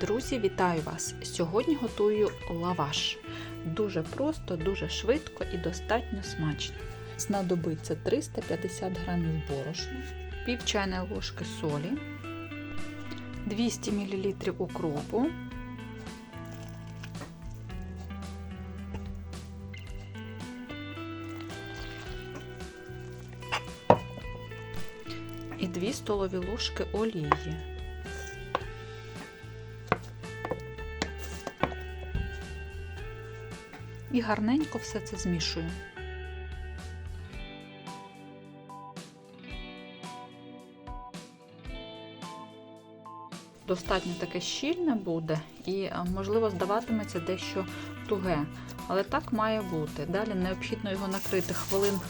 Друзі, вітаю вас! Сьогодні готую лаваш. Дуже просто, дуже швидко і достатньо смачно. Знадобиться 350 г борошна, пів чайної ложки солі, 200 мл укропу, і 2 столові ложки олії. І гарненько все це змішую. Достатньо таке щільне буде і, можливо, здаватиметься дещо туге, але так має бути. Далі необхідно його накрити хвилин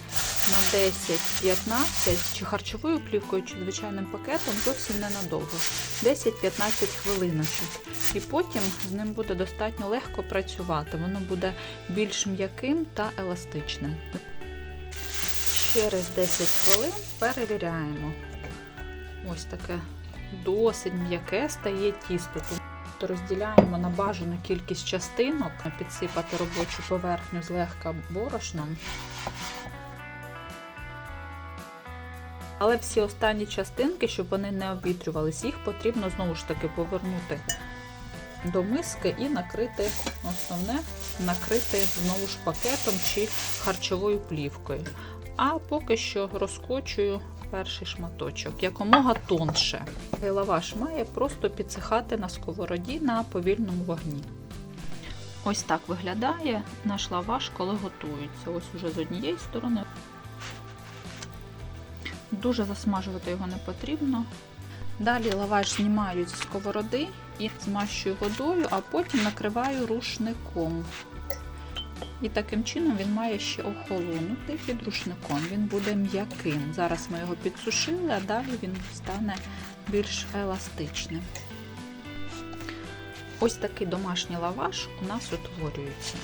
на 10-15 чи харчовою плівкою, чи звичайним пакетом, зовсім ненадовго. 10-15 хвилиночок. І потім з ним буде достатньо легко працювати. Воно буде більш м'яким та еластичним. Через 10 хвилин перевіряємо. Ось таке досить м'яке стає тісто. Тут розділяємо на бажану кількість частинок, підсипати робочу поверхню злегка борошном. Але всі останні частинки, щоб вони не обвітрювалися, їх потрібно знову ж таки повернути до миски і накрити основне, накрити знову ж пакетом чи харчовою плівкою. А поки що розкочую перший шматочок, якомога тонше. Лаваш має просто підсихати на сковороді на повільному вогні. Ось так виглядає наш лаваш, коли готується. Ось уже з однієї сторони. Дуже засмажувати його не потрібно. Далі лаваш знімаю зі сковороди і змащую водою, а потім накриваю рушником. І таким чином він має ще охолонути під рушником. Він буде м'яким. Зараз ми його підсушили, а далі він стане більш еластичним. Ось такий домашній лаваш у нас утворюється.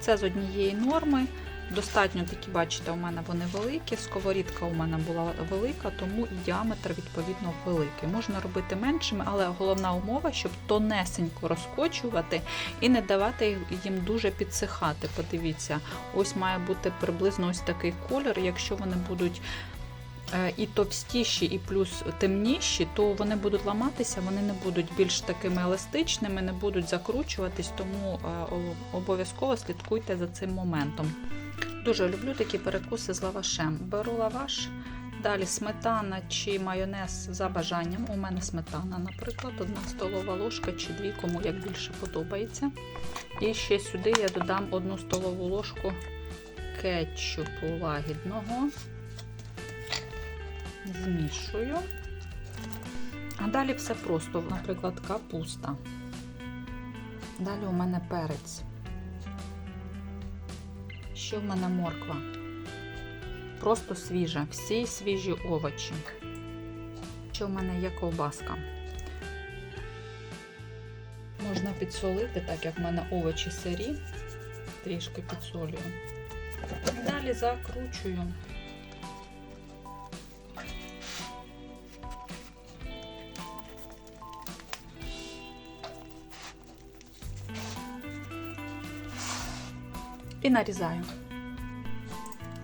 Це з однієї норми. Достатньо такі, бачите, у мене вони великі. Сковорідка у мене була велика, тому і діаметр, відповідно, великий. Можна робити меншими, але головна умова, щоб тонесенько розкочувати і не давати їм дуже підсихати. Подивіться, ось має бути приблизно ось такий кольор. Якщо вони будуть і товстіші, і плюс темніші, то вони будуть ламатися, вони не будуть більш такими еластичними, не будуть закручуватись, тому обов'язково слідкуйте за цим моментом. Дуже люблю такі перекуси з лавашем. Беру лаваш, далі сметана чи майонез за бажанням. У мене сметана, наприклад, одна столова ложка чи дві, кому як більше подобається. І ще сюди я додам одну столову ложку кетчупу лагідного. Змішую. А далі все просто, наприклад, капуста. Далі у мене перець. Ще в мене морква. Просто свіжа, всі свіжі овочі. Ще в мене є ковбаска. Можна підсолити, так як в мене овочі сирі, трішки підсолюю. Далі закручую. І нарізаю.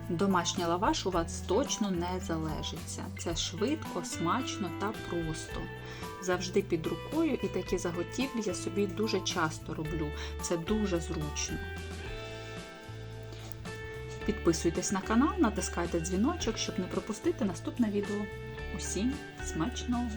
Домашній лаваш у вас точно не залежиться. Це швидко, смачно та просто. Завжди під рукою і такі заготівлі я собі дуже часто роблю. Це дуже зручно. Підписуйтесь на канал, натискайте дзвіночок, щоб не пропустити наступне відео. Усім смачного!